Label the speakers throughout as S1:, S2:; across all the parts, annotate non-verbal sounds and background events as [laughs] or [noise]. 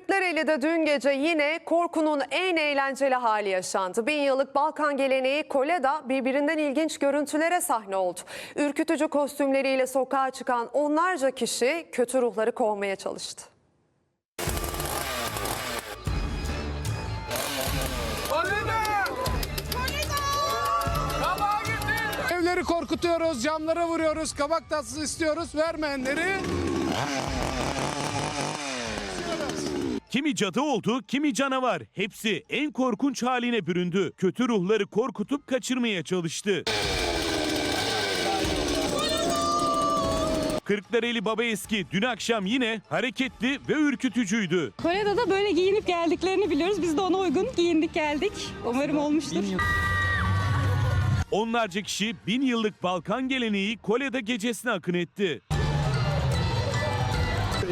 S1: Kırklareli'de dün gece yine korkunun en eğlenceli hali yaşandı. Bin yıllık Balkan geleneği Kole'da birbirinden ilginç görüntülere sahne oldu. Ürkütücü kostümleriyle sokağa çıkan onlarca kişi kötü ruhları kovmaya çalıştı.
S2: Evleri korkutuyoruz, camlara vuruyoruz, kabak tatlısı istiyoruz, vermeyenleri [laughs]
S3: Kimi cadı oldu, kimi canavar. Hepsi en korkunç haline büründü. Kötü ruhları korkutup kaçırmaya çalıştı. Kırklareli Baba Eski dün akşam yine hareketli ve ürkütücüydü.
S4: Kore'de de böyle giyinip geldiklerini biliyoruz. Biz de ona uygun giyindik geldik. Umarım olmuştur.
S3: Onlarca kişi bin yıllık Balkan geleneği Kole'de gecesine akın etti.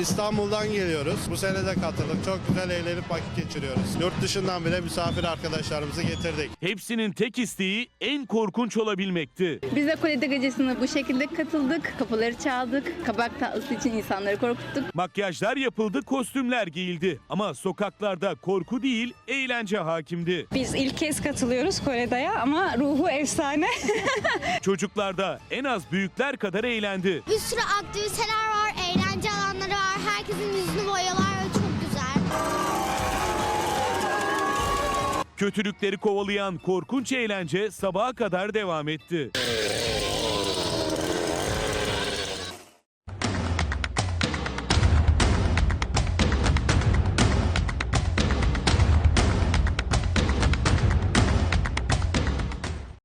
S5: İstanbul'dan geliyoruz. Bu sene de katıldık. Çok güzel eğlenip vakit geçiriyoruz. Yurt dışından bile misafir arkadaşlarımızı getirdik.
S3: Hepsinin tek isteği en korkunç olabilmekti.
S6: Biz de Kolede Gecesi'ne bu şekilde katıldık. Kapıları çaldık. Kabak tatlısı için insanları korkuttuk.
S3: Makyajlar yapıldı, kostümler giyildi. Ama sokaklarda korku değil, eğlence hakimdi.
S4: Biz ilk kez katılıyoruz Kore'deye ama ruhu efsane. [laughs]
S3: Çocuklarda en az büyükler kadar eğlendi.
S7: Bir sürü aktiviteler var,
S3: Kötülükleri kovalayan korkunç eğlence sabaha kadar devam etti.